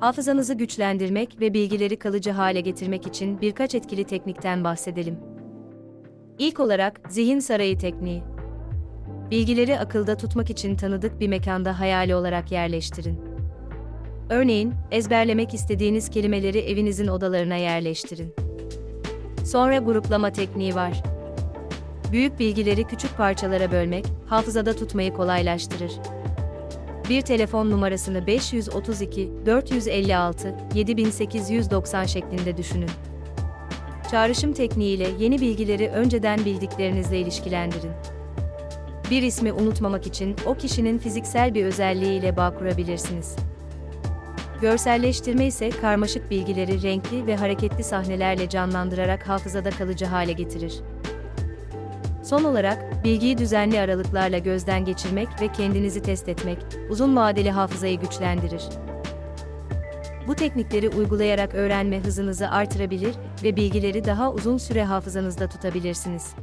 Hafızanızı güçlendirmek ve bilgileri kalıcı hale getirmek için birkaç etkili teknikten bahsedelim. İlk olarak zihin sarayı tekniği. Bilgileri akılda tutmak için tanıdık bir mekanda hayali olarak yerleştirin. Örneğin, ezberlemek istediğiniz kelimeleri evinizin odalarına yerleştirin. Sonra gruplama tekniği var. Büyük bilgileri küçük parçalara bölmek, hafızada tutmayı kolaylaştırır. Bir telefon numarasını 532 456 7890 şeklinde düşünün. Çağrışım tekniğiyle yeni bilgileri önceden bildiklerinizle ilişkilendirin. Bir ismi unutmamak için o kişinin fiziksel bir özelliğiyle bağ kurabilirsiniz. Görselleştirme ise karmaşık bilgileri renkli ve hareketli sahnelerle canlandırarak hafızada kalıcı hale getirir. Son olarak, bilgiyi düzenli aralıklarla gözden geçirmek ve kendinizi test etmek, uzun vadeli hafızayı güçlendirir. Bu teknikleri uygulayarak öğrenme hızınızı artırabilir ve bilgileri daha uzun süre hafızanızda tutabilirsiniz.